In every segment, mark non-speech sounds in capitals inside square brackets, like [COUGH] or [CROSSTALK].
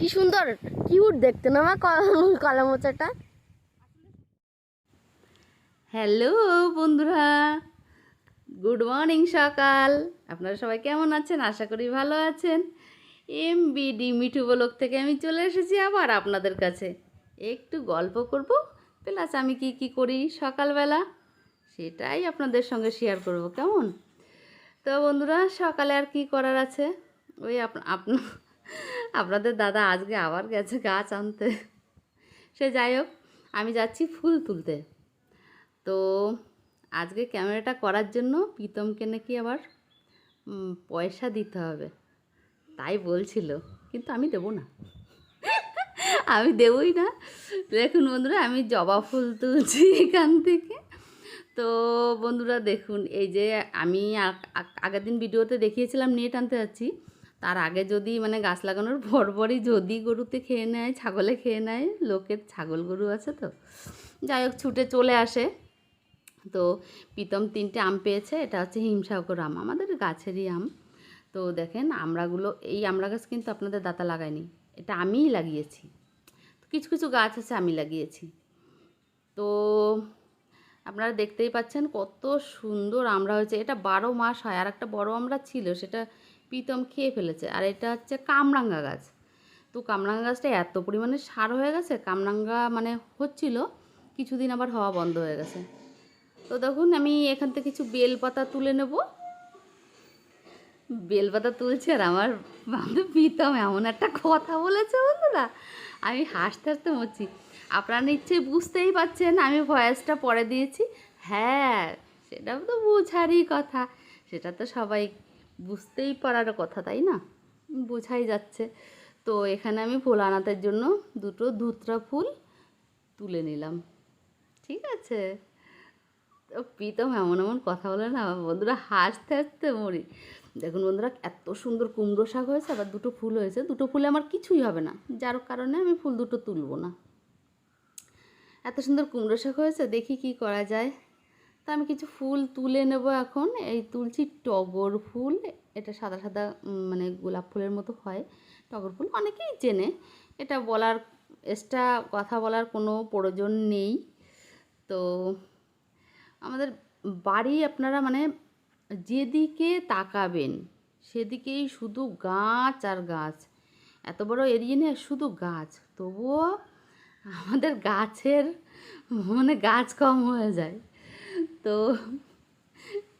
কি সুন্দর কিউট দেখতে না কলা মোচাটা হ্যালো বন্ধুরা। গুড মর্নিং সকাল। আপনারা সবাই কেমন আছেন? আশা করি ভালো আছেন। এম বিডি মিঠু বলক থেকে আমি চলে এসেছি আবার আপনাদের কাছে। একটু গল্প করব, প্লাস আমি কি কি করি সকালবেলা, সেটাই আপনাদের সঙ্গে শেয়ার করব, কেমন? তো বন্ধুরা, সকালে আর কি করার আছে? ওই আপ- আপনা আপনাদের দাদা আজকে আবার গেছে গাছ আনতে। সে যাই হোক, আমি যাচ্ছি ফুল তুলতে। তো আজকে ক্যামেরাটা করার জন্য প্রীতমকে নাকি আবার পয়সা দিতে হবে। তাই বলছিল, কিন্তু আমি দেবো না। আমি দেবই না। দেখুন বন্ধুরা, আমি জবা ফুল তুলছি এখান থেকে। তো বন্ধুরা দেখুন, এই যে আমি আগের দিন ভিডিওতে দেখিয়েছিলাম, নেট আনতে যাচ্ছি। তার আগে যদি মানে গাছ লাগানোর [LAUGHS] পরপরই যদি গরুতে খেয়ে নেয়, ছাগলে খেয়ে নেয়, লোকের ছাগল গরু আছে তো। যাই হোক, ছুটে চলে আসে। তো প্রীতম তিনটে আম পেয়েছে, এটা হচ্ছে হিমসাগর আম, আমাদের গাছেরই আম। তো দেখেন আমড়াগুলো এই আমড়া গাছ কিন্তু আপনাদের দাতা লাগায়নি, এটা আমিই লাগিয়েছি। কিছু কিছু গাছ আছে, আমি লাগিয়েছি। তো আপনারা দেখতেই পাচ্ছেন কত সুন্দর আমড়া হয়েছে, এটা বারো মাস হয় আর একটা বড় আমড়া ছিল, সেটা প্রীতম খেয়ে ফেলেছে। আর এটা হচ্ছে কামরাঙ্গা গাছ। তো কামরাঙ্গা গাছটা এত পরিমাণে সার হয়ে গেছে, কামরাঙ্গা মানে হচ্ছিল, কিছুদিন আবার হওয়া বন্ধ হয়ে গেছে। তো দেখুন, আমি এখান থেকে কিছু বেলপাতা তুলে নেব। বেলপাতা তুলছে আর আমার বান্ধব প্রীতম এমন একটা কথা বলেছে বন্ধুরা। আমি হাসতে হাসতে মরছি। আপনারা নিশ্চয়ই বুঝতেই পারছেন, আমি ভয়েসটা পরে দিয়েছি। হ্যাঁ সেটাও তো বোঝারই কথা। সেটা তো সবাই বুঝতেই পারার কথা, তাই না? বোঝাই যাচ্ছে। তো এখানে আমি ভোলানাথের জন্য দুটো ধুতরা ফুল তুলে নিলাম। ঠিক আছে? তো প্রীতম এমন এমন কথা বলে না বন্ধুরা হাসতে হাসতে মরি। দেখুন বন্ধুরা, এত সুন্দর কুমড়ো শাক হয়েছে, আবার দুটো ফুল হয়েছে। দুটো ফুলে আমার কিছুই হবে না, যার কারণে আমি ফুল দুটো তুলবো না। এত সুন্দর কুমড়ো শাক হয়েছে, দেখি কি করা যায়। তা আমি কিছু ফুল তুলে নেব এখন। এই তুলছি টগর ফুল। এটা সাদা সাদা মানে গোলাপ ফুলের মতো হয় টগর ফুল। অনেকেই চেনে। এটা বলার, এক্সট্রা কথা বলার কোনো প্রয়োজন নেই। তো আমাদের বাড়ি আপনারা মানে যেদিকে তাকাবেন, সেদিকেই শুধু গাছ আর গাছ। এত বড় এরিয়া নিয়ে শুধু গাছ। তবুও আমাদের গাছের মানে গাছ কম হয়ে যায়। তো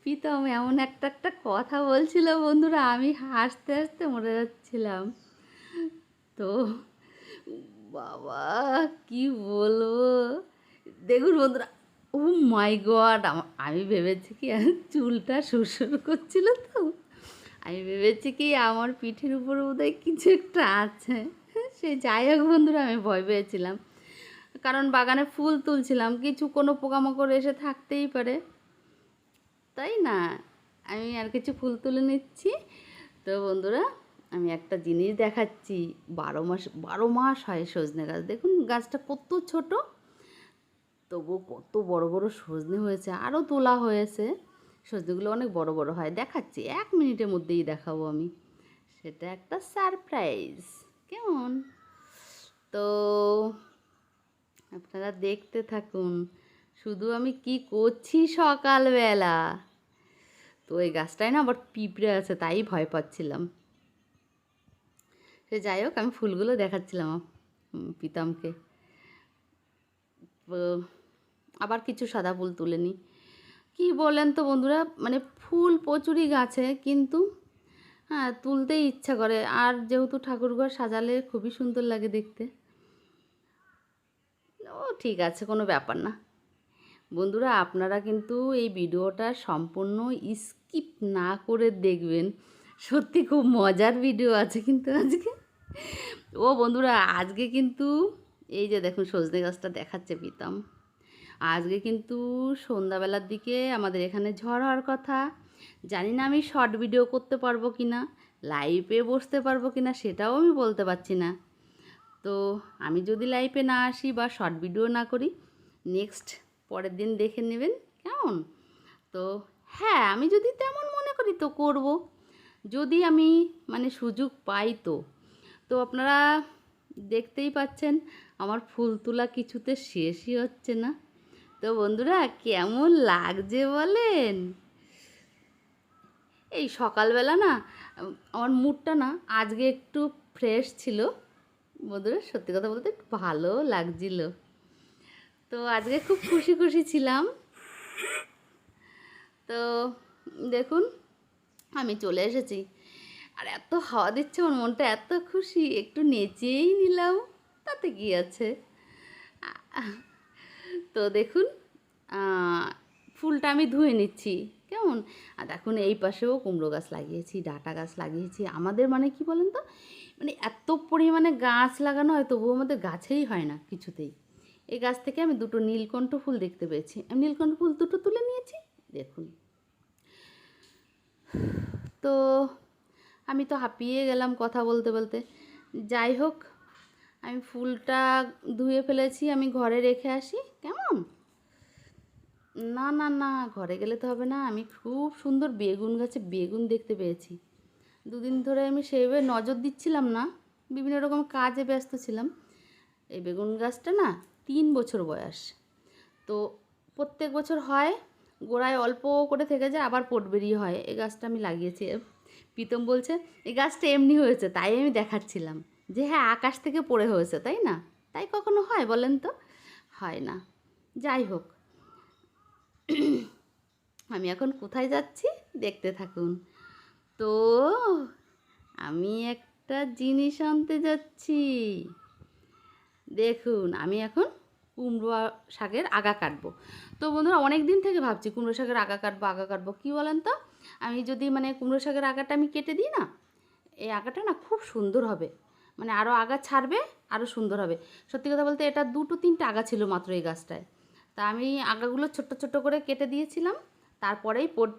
প্রীতম এমন একটা একটা কথা বলছিল বন্ধুরা, আমি হাসতে হাসতে মরে যাচ্ছিলাম। তো বাবা, কি বলব? দেখুন বন্ধুরা, ও মাই গড, আমি ভেবেছি কি চুলটা সুরসুর করছিল তো। আমি ভেবেছি কি আমার পিঠের উপর বোধহয় কিছু একটা আছে। সে যাই হোক বন্ধুরা, আমি ভয় পেয়েছিলাম। কারণ বাগানে ফুল তুলছিলাম, কিছু কোনো পোকামাকড় এসে থাকতেই পারে। তাই না? আমি আর কিছু ফুল তুলে নিচ্ছি। তো বন্ধুরা, আমি একটা জিনিস দেখাচ্ছি। বারো মাস বারো মাস হয় সজনে গাছ। দেখুন, গাছটা কত ছোট। তবু কত বড় বড় সজনে হয়েছে। আরও তোলা হয়েছে। সজনেগুলো অনেক বড় বড় হয়। দেখাচ্ছি, এক মিনিটের মধ্যেই দেখাবো আমি। সেটা একটা সারপ্রাইজ। কেমন? তো আপনারা দেখতে থাকুন। শুধু আমি কি করছি সকালবেলা? তো ওই গাছটায় না আবার পিঁপড়ে আছে, তাই ভয় পাচ্ছিলাম। সে যাই হোক, আমি ফুলগুলো দেখাচ্ছিলাম তো আবার কিছু সাদা ফুল তুলে নিই। কী বলেন তো বন্ধুরা মানে ফুল প্রচুরই গাছে, কিন্তু হ্যাঁ তুলতেই ইচ্ছা করে। আর যেহেতু ঠাকুরঘর সাজালে খুবই সুন্দর লাগে দেখতে। ঠিক আছে, কোনো ব্যাপার না। বন্ধুরা, আপনারা কিন্তু এই ভিডিওটা সম্পূর্ণ স্কিপ না করে দেখবেন। সত্যি খুব মজার ভিডিও আছে কিন্তু আজকে। ও বন্ধুরা, আজকে কিন্তু এই যে দেখুন, সজনে গাছটা দেখাচ্ছে পিতাম আজকে কিন্তু সন্ধ্যাবেলার দিকে আমাদের এখানে ঝড় হওয়ার কথা। জানি না আমি শর্ট ভিডিও করতে পারব কি না লাইভে বসতে পারব কি না সেটাও আমি বলতে পারছি না। তো আমি যদি লাইভে না আসি বা শর্ট ভিডিও না করি নেক্সট পরের দিন দেখে নেবেন, কেমন? তো হ্যাঁ আমি যদি তেমন মনে করি তো করব। যদি আমি মানে সুযোগ পাই তো। তো আপনারা দেখতেই পাচ্ছেন, আমার ফুল তোলা কিছুতে শেষই হচ্ছে না। তো বন্ধুরা, কেমন লাগছে বলেন? এই সকালবেলা না, আমার মুডটা না আজকে একটু ফ্রেশ ছিল। বন্ধুরা, সত্যি কথা বলতে ভালো লাগছিল। তো আজকে খুব খুশি খুশি ছিলাম। তো দেখুন, আমি চলে এসেছি। আর এত হাওয়া দিচ্ছে, আমার মনটা এত খুশি, একটু নেচেই নিলাম, তাতে কি আছে? তো দেখুন ফুলটা আমি ধুয়ে নিচ্ছি, কেমন? আর দেখুন, এই পাশেও কুমড়ো গাছ লাগিয়েছি, ডাঁটা গাছ লাগিয়েছি। আমাদের মানে কি বলেন তো? মানে এত পরিমাণে গাছ লাগানো হয়, তবুও আমাদের গাছেই হয় না কিছুতেই। এই গাছ থেকে আমি দুটো নীলকণ্ঠ ফুল দেখতে পেয়েছি। আমি নীলকণ্ঠ ফুল দুটো তুলে নিয়েছি, দেখুন। তো আমি তো হাঁপিয়ে গেলাম কথা বলতে বলতে। যাই হোক, আমি ফুলটা ধুয়ে ফেলেছি, আমি ঘরে রেখে আসি। কেমন? না না না, ঘরে গেলে তো হবে না। আমি খুব সুন্দর বেগুন গাছে বেগুন দেখতে পেয়েছি। দুদিন ধরে আমি সেইভাবে নজর দিচ্ছিলাম না। বিভিন্ন রকম কাজে ব্যস্ত ছিলাম। এই বেগুন গাছটা না তিন বছর বয়স। তো প্রত্যেক বছর হয়, গোড়ায় অল্প করে থেকে যায়, আবার পোট বেরিয়ে হয়। এই গাছটা আমি লাগিয়েছি। প্রীতম বলছে, এই গাছটা এমনি হয়েছে, তাই আমি দেখাচ্ছিলাম। যে হ্যাঁ আকাশ থেকে পড়ে হয়েছে, তাই না? তাই কখনো হয় বলেন তো? হয় না। যাই হোক। [CLEARS THROAT] আমি এখন কোথায় যাচ্ছি? দেখতে থাকুন। তো আমি একটা জিনিস আনতে যাচ্ছি। দেখুন, আমি এখন কুমড়ো শাকের আগা কাটবো। তো বন্ধুরা অনেক দিন থেকে ভাবছি কুমড়ো শাকের আগা কাটবো আগা কাটবো। কী বলেন তো? আমি যদি মানে কুমড়ো শাকের আগাটা আমি কেটে দিই না, এই আগাটা না খুব সুন্দর হবে। মানে আরও আগা ছাড়বে আরও সুন্দর হবে। সত্যি কথা বলতে এটা দুটো তিনটে আগা ছিল মাত্র এই গাছটায়। তা আমি আগাগুলো ছোট্ট ছোট্ট করে কেটে দিয়েছিলাম। তারপরেই পোট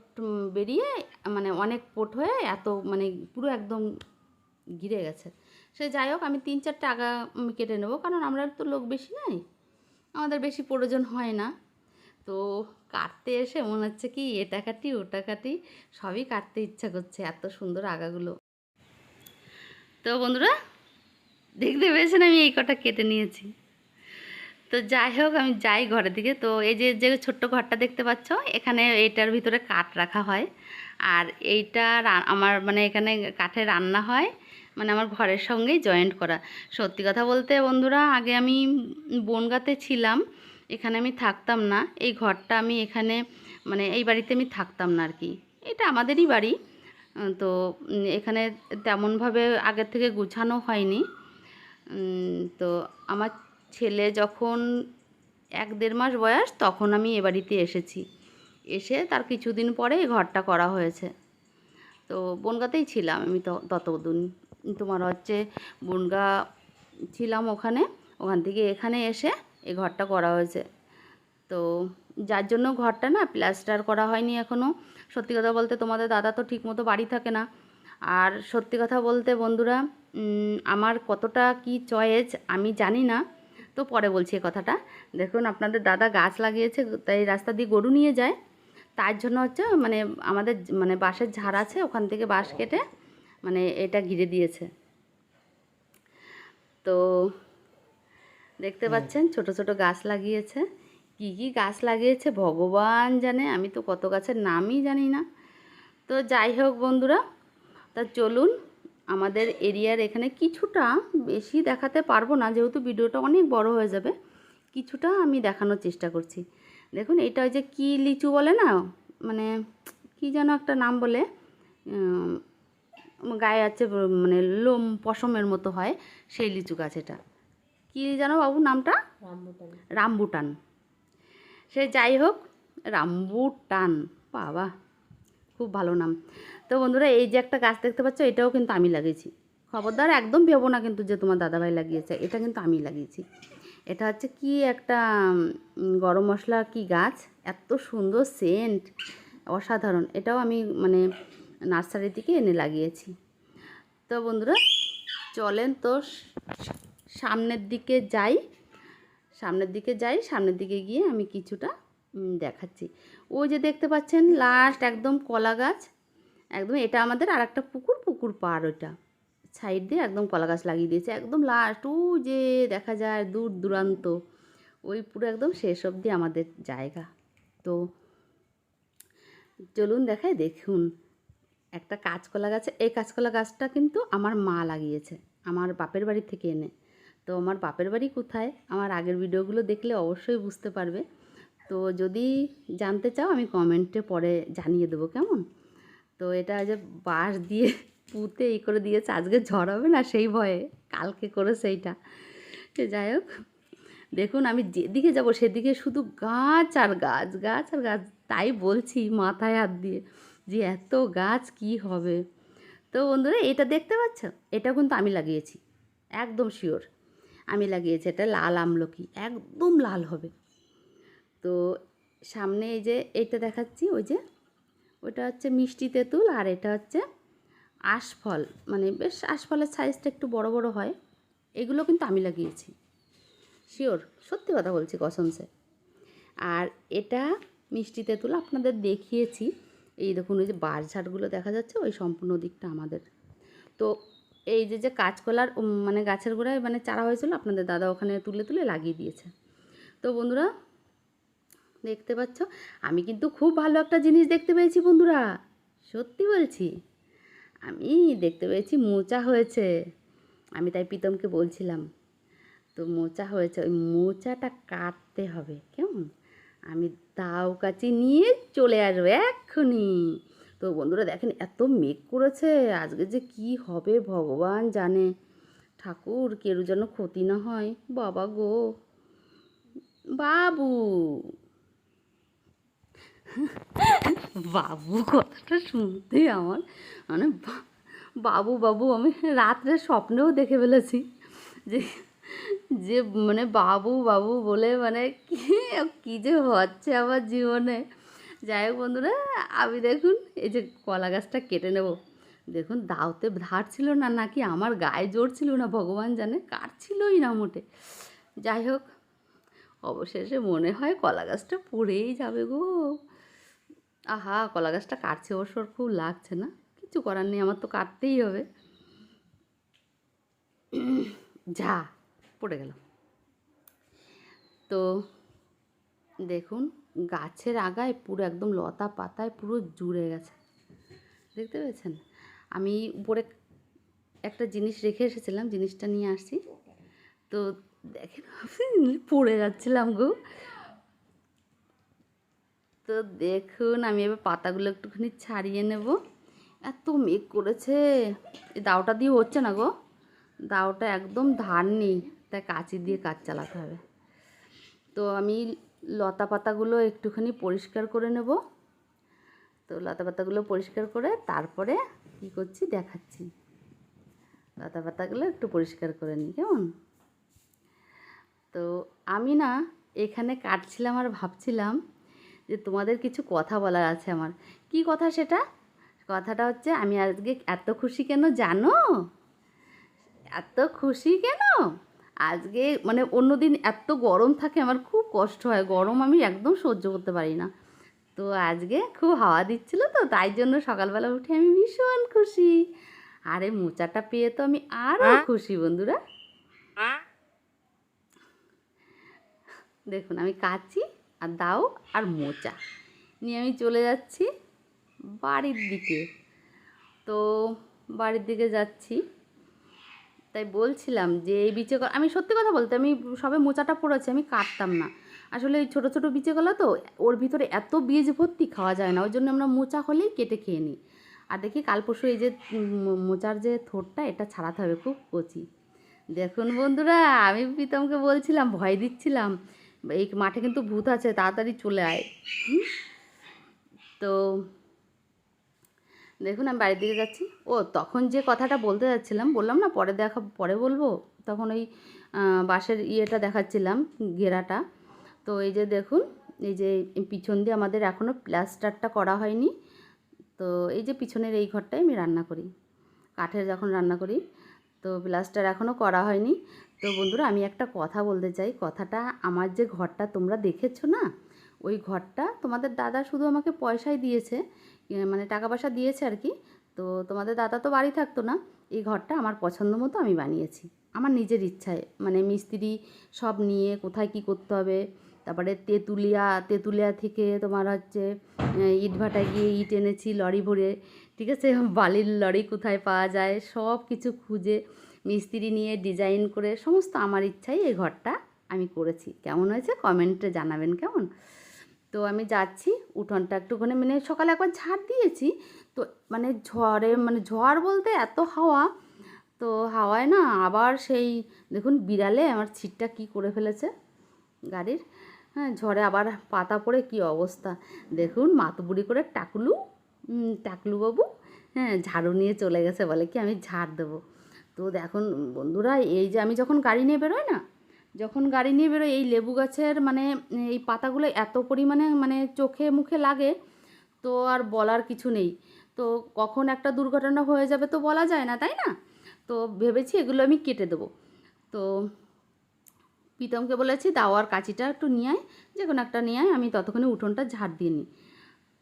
বেরিয়ে মানে অনেক পোট হয়ে এত মানে পুরো একদম ঘিরে গেছে। সে যাই হোক, আমি তিন চারটে আগা কেটে নেব, কারণ আমরা তো লোক বেশি নাই। আমাদের বেশি প্রয়োজন হয় না। তো কাটতে এসে মনে হচ্ছে কি, এটা কাটি, ওটা কাটি, সবই কাটতে ইচ্ছা করছে, এত সুন্দর আগাগুলো। তো বন্ধুরা, দেখতে পেয়েছেন আমি এই কটা কেটে নিয়েছি। তো যাই হোক, আমি যাই ঘরের দিকে। তো এই যে যে ছোট্ট ঘরটা দেখতে পাচ্ছ, এখানে এইটার ভিতরে কাঠ রাখা হয়। আর এইটা আমার মানে এখানে কাঠে রান্না হয়। মানে আমার ঘরের সঙ্গেই জয়েন্ট করা। সত্যি কথা বলতে বন্ধুরা, আগে আমি বনগাতে ছিলাম। এখানে আমি থাকতাম না। এই ঘরটা আমি এখানে মানে এই বাড়িতে আমি থাকতাম না আর কি। এটা আমাদেরই বাড়ি। তো এখানে তেমনভাবে আগের থেকে গুছানো হয়নি। তো আমার ছেলে যখন এক দেড় মাস বয়স, তখন আমি এ বাড়িতে এসেছি। এসে তার কিছুদিন পরে এই ঘরটা করা হয়েছে। তো বনগাতেই ছিলাম আমি তো, ততদিন। তোমার হচ্ছে বনগা ছিলাম ওখানে, ওখান থেকে এখানে এসে এই ঘরটা করা হয়েছে। তো যার জন্য ঘরটা না প্লাস্টার করা হয়নি এখনও সত্যি কথা বলতে তোমাদের দাদা তো ঠিকমতো বাড়ি থাকে না। আর সত্যি কথা বলতে বন্ধুরা আমার কতটা কি চয়েস আমি জানি না। তো পরে বলছি এই কথাটা। দেখুন আপনাদের দাদা গাছ লাগিয়েছে তাই রাস্তা দিয়ে গরু নিয়ে যায়। তার জন্য হচ্ছে মানে আমাদের মানে বাঁশের ঝাড় আছে ওখান থেকে বাঁশ কেটে মানে এটা ঘিরে দিয়েছে। তো দেখতে পাচ্ছেন ছোট ছোট গাছ লাগিয়েছে। কি কি গাছ লাগিয়েছে ভগবান জানে আমি তো কত গাছের নামই জানি না। তো যাই হোক বন্ধুরা তা চলুন আমাদের এরিয়ার এখানে কিছুটা বেশি দেখাতে পারব না যেহেতু ভিডিওটা অনেক বড় হয়ে যাবে। কিছুটা আমি দেখানোর চেষ্টা করছি। দেখুন এটা ওই যে কী লিচু বলে না? মানে কি যেন একটা নাম বলে গায়ে আছে মানে লোম পশমের মতো হয় সেই লিচু গাছ এটা কী জানো বাবু নামটা? রামবুটান। সে যাই হোক রামবুটান। বাবা। খুব ভালো নাম। তো বন্ধুরা, এই যে একটা গাছ দেখতে পাচ্ছ, এটাও কিন্তু আমি লাগিয়েছি। খবরদার, একদম ভেবো না কিন্তু যে তোমার দাদাভাই লাগিয়েছে, এটা কিন্তু আমি লাগিয়েছি। এটা হচ্ছে কি একটা গরম মশলা কি গাছ? এত সুন্দর সেন্ট অসাধারণ। এটাও আমি মানে নার্সারি থেকে এনে লাগিয়েছি। তো বন্ধুরা, চলেন তো সামনের দিকে যাই। সামনের দিকে যাই, সামনের দিকে গিয়ে আমি কিছুটা দেখাচ্ছি। ওই যে দেখতে পাচ্ছেন লাস্ট একদম কলা গাছ। একদম এটা আমাদের আর একটা পুকুর পুকুর পার ওইটা। সাইড দিয়ে একদম কলা গাছ লাগিয়ে দিয়েছে। একদম লাস্ট ও যে দেখা যায় দূর দূরান্ত, ওই পুরো একদম শেষ অবধি আমাদের জায়গা। তো চলুন দেখায় দেখুন। একটা কাঁচকলা গাছে, এই কাঁচকলা গাছটা কিন্তু আমার মা লাগিয়েছে, আমার বাপের বাড়ি থেকে এনে। তো আমার বাপের বাড়ি কোথায়? আমার আগের ভিডিওগুলো দেখলে অবশ্যই বুঝতে পারবে। তো যদি জানতে চাও, আমি কমেন্টে পরে জানিয়ে দেবো, কেমন? তো এটা যে বাঁশ দিয়ে পুঁতে এই করে দিয়েছে, আজকে ঝড় হবে না সেই ভয়ে, কালকে করে সেইটা যাই হোক, দেখুন আমি যেদিকে যাব সেদিকে শুধু গাছ আর গাছ গাছ আর গাছ, তাই বলছি মাথায় হাত দিয়ে যে এত গাছ কি হবে? তো বন্ধুরা, এটা দেখতে পাচ্ছ? এটা কিন্তু আমি লাগিয়েছি, একদম শিওর আমি লাগিয়েছি, এটা লাল আমলকি, একদম লাল হবে। তো সামনে এই যে এইটা দেখাচ্ছি, ওই যে ওটা হচ্ছে মিষ্টি তেঁতুল আর এটা হচ্ছে আশফল। মানে বেশ আশফলের সাইজটা একটু বড় বড় হয়, এগুলো কিন্তু আমি লাগিয়েছি। শিওর সত্যি কথা বলছি কসমসে। আর এটা মিষ্টি তেঁতুল আপনাদের দেখিয়েছি। এই দেখুন, ওই যে বাঁশ ঝাড়গুলো দেখা যাচ্ছে, ওই সম্পূর্ণ দিকটা আমাদের। তো এই যে যে কাঁচকলার মানে গাছের গোড়ায় মানে চারা হয়েছিল, আপনাদের দাদা ওখানে তুলে তুলে লাগিয়ে দিয়েছে। তো বন্ধুরা দেখতে পাচ্ছ? আমি কিন্তু খুব ভালো একটা জিনিস দেখতে পেয়েছি বন্ধুরা। সত্যি বলছি। আমি দেখতে পেয়েছি মোচা হয়েছে। আমি তাই প্রীতমকে বলছিলাম তো মোচা হয়েছে, ওই মোচাটা কাটতে হবে, কেমন? আমি দাও কাচি নিয়ে চলে আসব এক্ষুনি। তো বন্ধুরা দেখেন, এত মেঘ করেছে, আজকে যে কি হবে ভগবান জানে। ঠাকুর কেউ যেন ক্ষতি না হয়। বাবা গো। বাবু। বাবু, কথাটা শুনতে আমার মানে বাবু বাবু, আমি রাত্রে স্বপ্নেও দেখে ফেলেছি যে যে মানে বাবু বাবু বলে মানে কি, কী যে হচ্ছে আমার জীবনে। যাই হোক বন্ধুরা, আমি দেখুন, এই যে কলা গাছটা কেটে নেব। দেখুন, দাওতে ধার ছিল না, নাকি আমার গায়ে জোর ছিল না, ভগবান জানে, কাটছিলই না মোটে। যাই হোক, অবশেষে মনে হয় কলা গাছটা পড়েই যাবে গো। আহা, কলা গাছটা কাটছে অবশ্য খুব লাগছে না। কিছু করার নেই, আমার তো কাটতেই হবে। যা, পড়ে গেল। তো দেখুন, গাছের আগায় পুরো একদম লতা পাতায় পুরো জুড়ে গেছে। দেখতে পেয়েছেন? আমি উপরে একটা জিনিস রেখে এসেছিলাম, জিনিসটা নিয়ে আসছি। তো দেখেন পড়ে যাচ্ছিলাম গো। তো দেখুন, আমি এবার পাতাগুলো একটুখানি ছাড়িয়ে নেব। এত মেঘ করেছে। এই দাওটা দিয়ে হচ্ছে না গো? দাওটা একদম ধার নেই। তাই কাঁচি দিয়ে কাজ চালাতে হবে। তো আমি লতা পাতাগুলো একটুখানি পরিষ্কার করে নেব। তো লতা পাতাগুলো পরিষ্কার করে তারপরে কী করছি, দেখাচ্ছি। লতা পাতাগুলো একটু পরিষ্কার করে নিই, কেমন? তো আমি না এখানে কাটছিলাম আর ভাবছিলাম যে তোমাদের কিছু কথা বলার আছে আমার। কি কথা সেটা? কথাটা হচ্ছে আমি আজকে এত খুশি কেন জানো? এত খুশি কেন? আজকে মানে অন্যদিন এত গরম থাকে আমার খুব কষ্ট হয়। গরম আমি একদম সহ্য করতে পারি না। তো আজকে খুব হাওয়া দিচ্ছিল তো তাই জন্য সকালবেলা উঠে আমি ভীষণ খুশি। আরে মোচাটা পেয়ে তো আমি আরও খুশি বন্ধুরা। দেখুন আমি কাচি আর দাও আর মোচা। নিয়ে আমি চলে যাচ্ছি বাড়ির দিকে। তো বাড়ির দিকে যাচ্ছি। তাই বলছিলাম যে এই বিচে আমি সত্যি কথা বলতে আমি সবে মোচাটা পড়েছি, আমি কাটতাম না। আসলে এই ছোটো ছোটো বিচে বিচেগুলো তো ওর ভিতরে এত বীজ ভর্তি খাওয়া যায় না ওই জন্য আমরা মোচা হলেই কেটে খেয়ে নিই। আর দেখি কাল পরশু এই যে মোচার যে থোরটা, এটা ছাড়াতে হবে খুব কচি। দেখুন বন্ধুরা, আমি প্রীতমকে বলছিলাম, ভয় দিচ্ছিলাম এই মাঠে কিন্তু ভূত আছে, তাড়াতাড়ি চলে আয়? তো দেখুন, আমি বাড়ির দিকে যাচ্ছি। ও, তখন যে কথাটা বলতে যাচ্ছিলাম, বললাম না, পরে দেখা, পরে বলব? তখন ওই বাঁশের ইয়েটা দেখাচ্ছিলাম, ঘেরাটা। তো এই যে দেখুন, এই যে পিছন দিয়ে আমাদের এখনও প্লাস্টারটা করা হয়নি। তো এই যে পিছনের এই ঘরটাই আমি রান্না করি। কাঠের যখন রান্না করি, তো প্লাস্টার এখনও করা হয়নি। তো বন্ধুরা আমি একটা কথা বলতে চাই। কথাটা আমার যে ঘরটা তোমরা দেখেছ না? ওই ঘরটা তোমাদের দাদা শুধু আমাকে পয়সাই দিয়েছে মানে টাকা পয়সা দিয়েছে আর কি। তো তোমাদের দাদা তো বাড়ি থাকতো না। এই ঘরটা আমার পছন্দ মতো আমি বানিয়েছি। আমার নিজের ইচ্ছায় মানে মিস্ত্রি সব নিয়ে কোথায় কি করতে হবে। তারপরে তেঁতুলিয়া তেঁতুলিয়া থেকে তোমার হচ্ছে ইটভাটায় গিয়ে ইট এনেছি লরি ভরে। ঠিক আছে? বালির লরি কোথায় পাওয়া যায়? সব কিছু খুঁজে মিস্ত্রি নিয়ে ডিজাইন করে সমস্ত আমার ইচ্ছাই এই ঘরটা আমি করেছি। কেমন হয়েছে কমেন্টে জানাবেন কেমন? তো আমি যাচ্ছি, উঠোনটা একটুখানি মানে সকালে একবার ঝাড় দিয়েছি, তো মানে ঝড়ে মানে ঝড় বলতে এত হাওয়া, তো হাওয়ায় না আবার সেই দেখুন বিড়ালে আমার ছিটটা কি করে ফেলেছে গাড়ির হ্যাঁ ঝড়ে আবার পাতা পড়ে কি অবস্থা? দেখুন মাতবুড়ি করে টাকলু টাকলু বাবু হ্যাঁ ঝাড়ু নিয়ে চলে গেছে বলে কি আমি ঝাড় দেবো? তো দেখুন, বন্ধুরা, এই যে আমি যখন গাড়ি নিয়ে বেরোই না, যখন গাড়ি নিয়ে বেরোই, এই লেবু গাছের মানে এই পাতাগুলো এত পরিমাণে মানে চোখে মুখে লাগে, তো আর বলার কিছু নেই। তো কখন একটা দুর্ঘটনা হয়ে যাবে তো বলা যায় না, তাই না? তো ভেবেছি এগুলো আমি কেটে দেবো। তো প্রীতমকে বলেছি, দাও আর কাঁচিটা একটু নিয়ে আয় যে কোনো একটা নিয়ে আমি ততক্ষণে উঠোনটা ঝাড় দিয়ে নিই।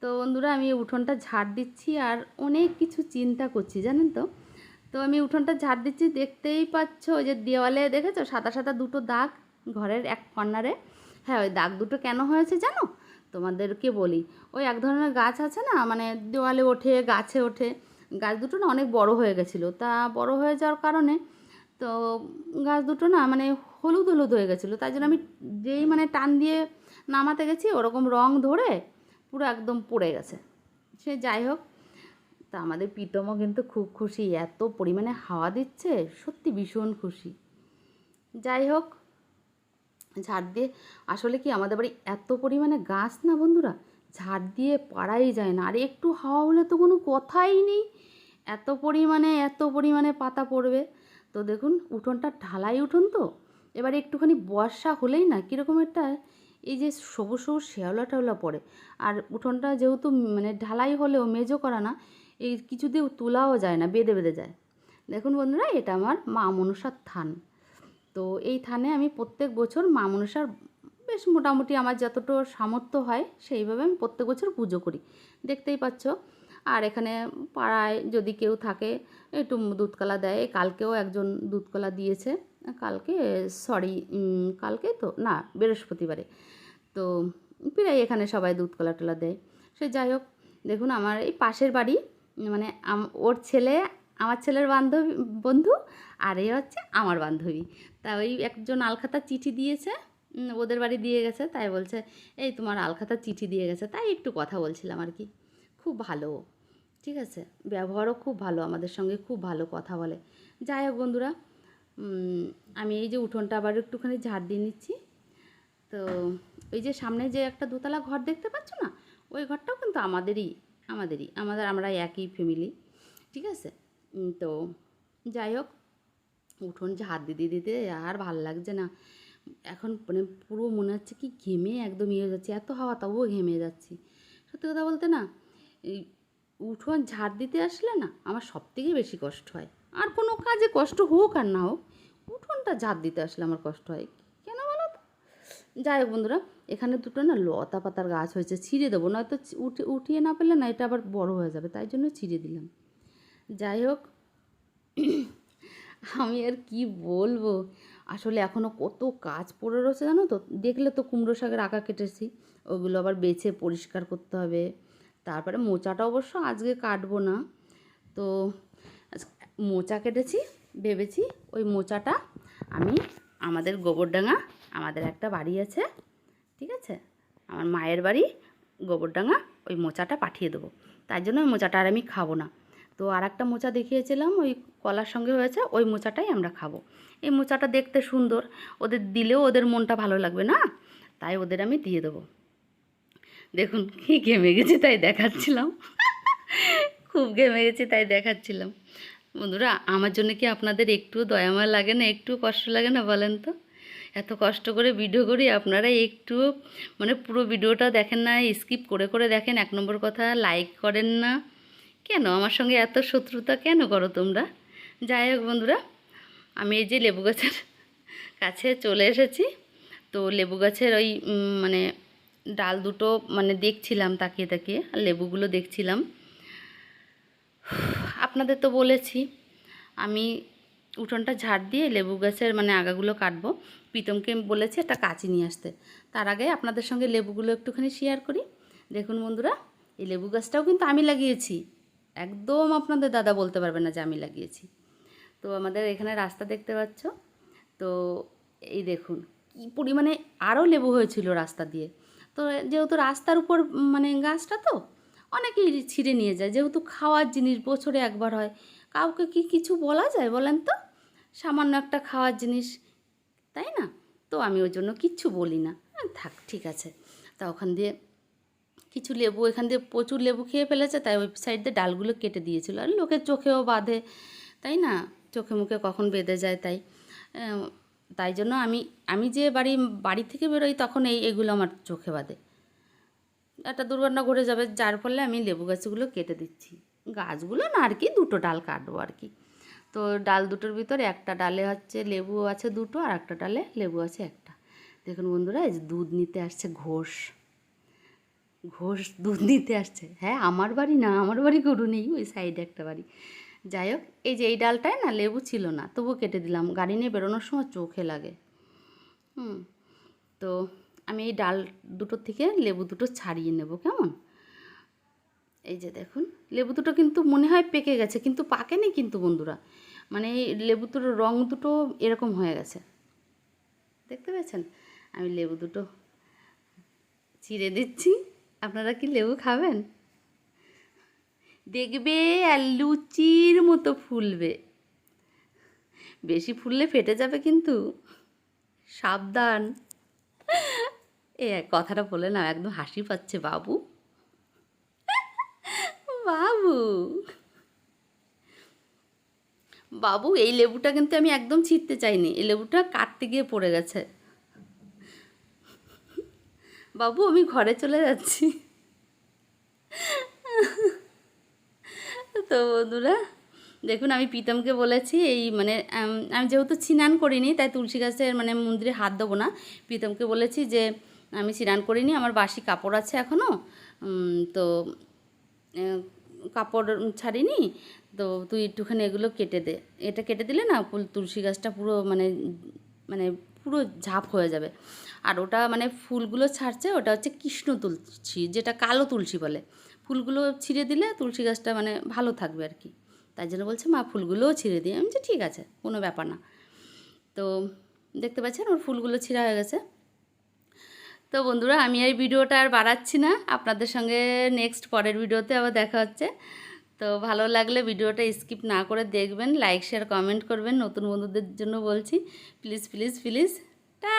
তো বন্ধুরা, আমি উঠোনটা ঝাড় দিচ্ছি আর অনেক কিছু চিন্তা করছি, জানেন তো? তো আমি উঠোনটা ঝাড় দিচ্ছি, দেখতেই পাচ্ছ ওই যে দেওয়ালে দেখেছ? সাদা সাদা দুটো দাগ ঘরের এক কর্নারে হ্যাঁ ওই দাগ দুটো কেন হয়েছে জানো? তোমাদেরকে বলি। ওই এক ধরনের গাছ আছে না মানে দেওয়ালে ওঠে, গাছে ওঠে। গাছ দুটো না অনেক বড় হয়ে গেছিল। তা বড় হয়ে যাওয়ার কারণে তো গাছ দুটো না মানে হলুদ হলুদ হয়ে গেছিল। তাই জন্য আমি যেই মানে টান দিয়ে নামাতে গেছি, ওরকম রং ধরে পুরো একদম পড়ে গেছে। সে যাই হোক তা আমাদের প্রীতমও কিন্তু খুব খুশি, এত পরিমাণে হাওয়া দিচ্ছে, সত্যি ভীষণ খুশি। যাই হোক, ঝাড় দিয়ে, আসলে কি আমাদের বাড়ি এত পরিমাণে গাছ না বন্ধুরা? ঝাড় দিয়ে পারাই যায় না, আর একটু হাওয়া হলে তো কোনো কথাই নেই। এত পরিমাণে এত পরিমাণে পাতা পড়বে। তো দেখুন, উঠোনটা ঢালাই উঠোন তো, এবার একটুখানি বর্ষা হলেই না, কীরকম একটা এই যে সবুজ সবুজ শেওলা টেওলা পড়ে। আর উঠোনটা যেহেতু মানে ঢালাই হলেও, মেজো করা না এই কিছু দিয়ে তোলাও যায় না, বেঁধে বেঁধে যায়। দেখুন বন্ধুরা, এটা আমার মা মনসার থান। তো এই থানে আমি প্রত্যেক বছর মা মনসার বেশ মোটামুটি আমার যতটা সামর্থ্য হয়, সেইভাবে আমি প্রত্যেক বছর পুজো করি। দেখতেই পাচ্ছ। আর এখানে পাড়ায় যদি কেউ থাকে, একটু দুধকলা দেয়, কালকেও একজন দুধকলা দিয়েছে। কালকে সরি কালকে তো, না, বৃহস্পতিবারে। তো প্রায় এখানে সবাই দুধকলা টলা দেয়। সে যাই হোক, দেখুন আমার এই পাশের বাড়ি মানে ওর ছেলে, আমার ছেলের বান্ধবী, বন্ধু, আর এ হচ্ছে আমার বান্ধবী। তা ওই একজন আলখাতা চিঠি দিয়েছে ওদের বাড়ি দিয়ে গেছে, তাই বলছে, এই তোমার আলখাতা চিঠি দিয়ে গেছে। তাই একটু কথা বলছিলাম আর কি। খুব ভালো ঠিক আছে? ব্যবহারও খুব ভালো, আমাদের সঙ্গে খুব ভালো কথা বলে। যাই হোক বন্ধুরা আমি এই যে উঠোনটা আবার একটুখানি ঝাড় দিয়ে নিচ্ছি। তো ওই যে সামনে যে একটা দোতলা ঘর দেখতে পাচ্ছ না, ওই ঘরটাও কিন্তু আমাদেরই। আমাদেরই, আমাদের আমরা একই ফ্যামিলি ঠিক আছে? তো যাই হোক, উঠোন ঝাড় দিতে দিতে আর ভালো লাগছে না। এখন মানে পুরো মনে হচ্ছে কি ঘেমে একদম ইয়ে যাচ্ছে, এত হাওয়া তবুও ঘেমে যাচ্ছি। সত্যি কথা বলতে না, এই উঠোন ঝাড় দিতে আসলে না আমার সব থেকে বেশি কষ্ট হয়। আর কোনো কাজে কষ্ট হোক আর না হোক, উঠোনটা ঝাড় দিতে আসলে আমার কষ্ট হয়। যাই হোক বন্ধুরা, এখানে দুটো না লতা পাতার গাছ হয়েছে, ছিঁড়ে দেবো। নয়তো উঠে উঠিয়ে না পেলে না, এটা আবার বড় হয়ে যাবে, তাই জন্য ছিঁড়ে দিলাম। যাই হোক, [CLEARS THROAT] আমি আর কি বলব? আসলে এখনও কত কাজ পড়ে রয়েছে জানো তো? দেখলে তো কুমড়ো শাকের আঁকা কেটেছি, ওগুলো আবার বেছে পরিষ্কার করতে হবে। তারপরে মোচাটা অবশ্য আজকে কাটবো না। তো মোচা কেটেছি, ভেবেছি ওই মোচাটা আমি আমাদের গোবরডাঙ্গা আমাদের একটা বাড়ি আছে, ঠিক আছে? আমার মায়ের বাড়ি গোবরডাঙ্গা ওই মোচাটা পাঠিয়ে দেবো। তাই জন্য ওই মোচাটা আর আমি খাব না। তো আর একটা মোচা দেখিয়েছিলাম, ওই কলার সঙ্গে হয়েছে, ওই মোচাটাই আমরা খাব। এই মোচাটা দেখতে সুন্দর, ওদের দিলেও ওদের মনটা ভালো লাগবে না? তাই ওদের আমি দিয়ে দেবো। দেখুন, কি ঘেমে গেছি তাই দেখাচ্ছিলাম। খুব ঘেমে গেছি তাই দেখাচ্ছিলাম। বন্ধুরা, আমার জন্য কি আপনাদের একটু দয়াময় লাগে না, একটু কষ্ট লাগে না বলেন তো? এত কষ্ট করে ভিডিও করি, আপনারা একটু মানে পুরো ভিডিওটা দেখেন না স্কিপ করে করে দেখেন, এক নম্বর কথা লাইক করেন না। কেন? আমার সঙ্গে এত শত্রুতা কেন করো তোমরা? যাই হোক বন্ধুরা, আমি এই যে লেবু গাছের কাছে চলে এসেছি। তো লেবু গাছের ওই মানে ডাল দুটো মানে দেখছিলাম, তাকিয়ে তাকিয়ে লেবুগুলো দেখছিলাম। আপনাদের তো বলেছি, আমি উঠোনটা ঝাড় দিয়ে লেবু গাছের মানে আগাগুলো কাটবো। প্রীতমকে বলেছে একটা কাঁচি নিয়ে আসতে। তার আগে আপনাদের সঙ্গে লেবুগুলো একটুখানি শেয়ার করি। দেখুন বন্ধুরা, এই লেবু গাছটাও কিন্তু আমি লাগিয়েছি। একদম আপনাদের দাদা বলতে পারবে না যে আমি লাগিয়েছি। তো আমাদের এখানে রাস্তা দেখতে পাচ্ছ। তো এই দেখুন, কী পরিমাণে আরও লেবু হয়েছিল রাস্তা দিয়ে। তো যেহেতু রাস্তার উপর মানে গাছটা তো, অনেকেই ছিঁড়ে নিয়ে যায়। যেহেতু খাওয়ার জিনিস, বছরে একবার হয়। কাউকে কি কিছু বলা যায় বলেন তো? সামান্য একটা খাওয়ার জিনিস। তাই না? তো আমি ওই জন্য কিচ্ছু বলি না। হ্যাঁ, থাক ঠিক আছে। তা ওখান দিয়ে কিছু লেবু এখান দিয়ে প্রচুর লেবু খেয়ে ফেলেছে তাই ওই সাইড দিয়ে ডালগুলো কেটে দিয়েছিল। আর লোকের চোখেও বাঁধে তাই না? চোখে মুখে কখন বেঁধে যায় তাই। তাই জন্য আমি আমি যে বাড়ি বাড়ি থেকে বেরোই তখন এই এগুলো আমার চোখে বাঁধে। একটা দুর্ঘটনা ঘটে যাবে যার ফলে আমি লেবু গাছগুলো কেটে দিচ্ছি। গাছগুলো না আর কি দুটো ডাল কাটবো আর কি। তো ডাল দুটোর ভিতরে একটা ডালে হচ্ছে লেবু আছে দুটো আর একটা ডালে লেবু আছে একটা। দেখুন বন্ধুরা, এই যে দুধ নিতে আসছে ঘোষ। ঘোষ দুধ নিতে আসছে। হ্যাঁ আমার বাড়ি না, আমার বাড়ি গরু নেই, ওই সাইডে একটা বাড়ি। যাই হোক, এই যে এই ডালটায় না লেবু ছিল না, তবুও কেটে দিলাম। গাড়ি নিয়ে বেরোনোর সময় চোখে লাগে। হুম, তো আমি এই ডাল দুটোর থেকে লেবু দুটো ছাড়িয়ে নেব, কেমন? এই যে দেখুন, লেবু দুটো কিন্তু মনে হয় পেকে গেছে, কিন্তু পাকেনি কিন্তু বন্ধুরা। মানে এই লেবু দুটোর রং দুটো এরকম হয়ে গেছে। দেখতে পেয়েছেন? আমি লেবু দুটো চিড়ে দিচ্ছি। আপনারা কি লেবু খাবেন? দেখবে আর লুচির মতো ফুলবে। বেশি ফুললে ফেটে যাবে কিন্তু। সাবধান। এ, কথাটা বলে না একদম হাসি পাচ্ছে বাবু। বাবু। বাবু, এই লেবুটা কিন্তু আমি একদম ছিঁড়তে চাইনি। এই লেবুটা কাটতে গিয়ে পড়ে গেছে। বাবু, আমি ঘরে চলে যাচ্ছি। তো বন্ধুরা, দেখুন, আমি প্রীতমকে বলেছি, এই মানে আমি যেহেতু স্নান করিনি, তাই তুলসী গাছের মানে মন্দিরে হাত দেবো না। প্রীতমকে বলেছি যে, আমি স্নান করিনি, আমার বাসি কাপড় আছে এখনও তো কাপড় ছাড়িনি, তো তুই একটুখানি এগুলো কেটে দে। এটা কেটে দিলে না ফুল- তুলসী গাছটা পুরো মানে মানে পুরো ঝাঁপ হয়ে যাবে। আর ওটা মানে ফুলগুলো ছাড়ছে, ওটা হচ্ছে কৃষ্ণ তুলসী, যেটা কালো তুলসী বলে। ফুলগুলো ছিঁড়ে দিলে তুলসী গাছটা মানে ভালো থাকবে আর কি। তাই জন্য বলছে, মা, ফুলগুলোও ছিঁড়ে দিই আমি বলছি, ঠিক আছে, কোনো ব্যাপার না। তো দেখতে পাচ্ছেন, ওর ফুলগুলো ছিঁড়া হয়ে গেছে। তো বন্ধুরা, আমি এই ভিডিওটা আর বাড়াচ্ছি না। আপনাদের সঙ্গে নেক্সট পরের ভিডিওতে আবার দেখা হচ্ছে। তো ভালো লাগলে ভিডিওটা স্কিপ না করে দেখবেন লাইক শেয়ার কমেন্ট করবেন। নতুন বন্ধুদের জন্য বলছি প্লিজ প্লিজ প্লিজ